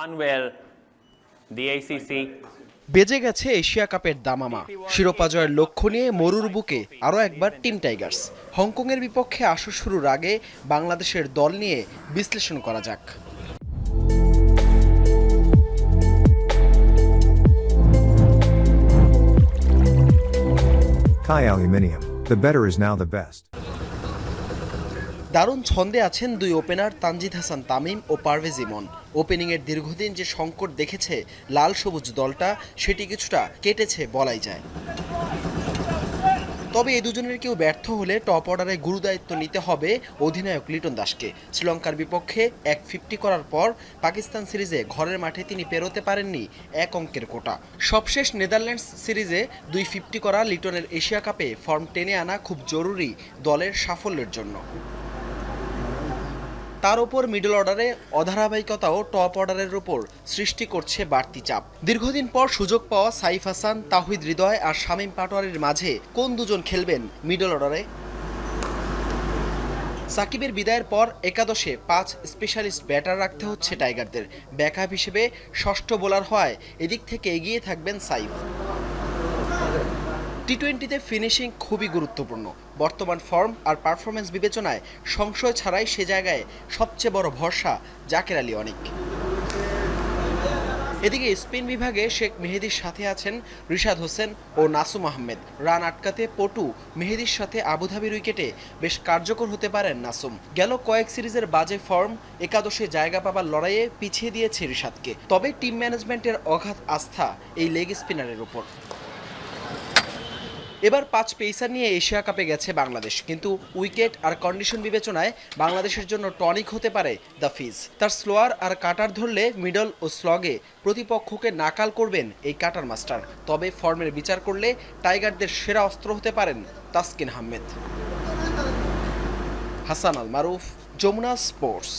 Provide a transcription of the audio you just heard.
unveil the ACC বেজে গেছে Asia কাপের দামামা শিরোপা জয়ের লক্ষ্য নিয়ে মরুর বুকে আরও একবার টিম টাইগার্স হংকংয়ের বিপক্ষে আসর শুরুর আগে বাংলাদেশের দল নিয়ে বিশ্লেষণ করা যাক Kai Aluminium. The better is now the best. দারুণ ছন্দে আছেন দুই ওপেনার তানজিদ হাসান তামিম ও পারভেজ ইমন ওপেনিংয়ের দীর্ঘদিন যে সংকট দেখেছে লাল সবুজ দলটা, সেটি কিছুটা কেটেছে বলাই যায়। তবে এই দুজনের কেউ ব্যর্থ হলে টপ অর্ডারে গুরুদায়িত্ব নিতে হবে অধিনায়ক লিটন দাসকে। শ্রীলঙ্কার বিপক্ষে এক ফিফটি করার পর পাকিস্তান সিরিজে ঘরের মাঠে তিনি পেরোতে পারেননি এক অঙ্কের কোটা। সবশেষ নেদারল্যান্ডস সিরিজে দুই ফিফটি করা লিটনের এশিয়া কাপে ফর্ম টেনে আনা খুব জরুরি দলের সাফল্যের জন্য। তার ওপর মিডল অর্ডারে অধারাবাহিকতাও টপ অর্ডারের উপর সৃষ্টি করছে বাড়তি চাপ। দীর্ঘদিন পর সুযোগ পাওয়া সাইফ হাসান, তাহিদ হৃদয় আর শামীম পাটোয়ারির মাঝে কোন দুজন খেলবেন মিডল অর্ডারে সাকিবের বিদায়ের পর একাদশে পাঁচ স্পেশালিস্ট ব্যাটার রাখতে হচ্ছে টাইগারদের। ব্যাকআপ হিসেবে ষষ্ঠ বোলার হওয়ায় এদিক থেকে এগিয়ে থাকবেন সাইফ। টি টোয়েন্টিতে ফিনিশিং খুবই গুরুত্বপূর্ণ। বর্তমান ফর্ম আর পারফরমেন্স বিবেচনায় সংশয় ছাড়াই সে জায়গায় সবচেয়ে বড় ভরসা জাকের আলী অনেক। এদিকে স্পিন বিভাগে শেখ মেহেদির সাথে আছেন রিশাদ হোসেন ও নাসুম আহমেদ। রান আটকাতে পটু মেহেদির সাথে আবুধাবির উইকেটে বেশ কার্যকর হতে পারেন নাসুম। গেল কয়েক সিরিজের বাজে ফর্ম একাদশে জায়গা পাবার লড়াইয়ে পিছিয়ে দিয়েছে রিশাদকে। তবে টিম ম্যানেজমেন্টের অগাধ আস্থা এই লেগ স্পিনারের উপর। এবার পাঁচ পেসার নিয়ে এশিয়া কাপে গেছে বাংলাদেশ। কিন্তু উইকেট আর কন্ডিশন বিবেচনায় বাংলাদেশের জন্য টনিক হতে পারে দ্য ফিজ। তার স্লোয়ার আর কাটার ধরলে মিডল ও স্লগে প্রতিপক্ষকে নাকাল করবেন এই কাটার মাস্টার। তবে ফর্মের বিচার করলে টাইগারদের সেরা অস্ত্র হতে পারেন তাসকিন আহমেদ। হাসান আল মারুফ যমুনা স্পোর্টস।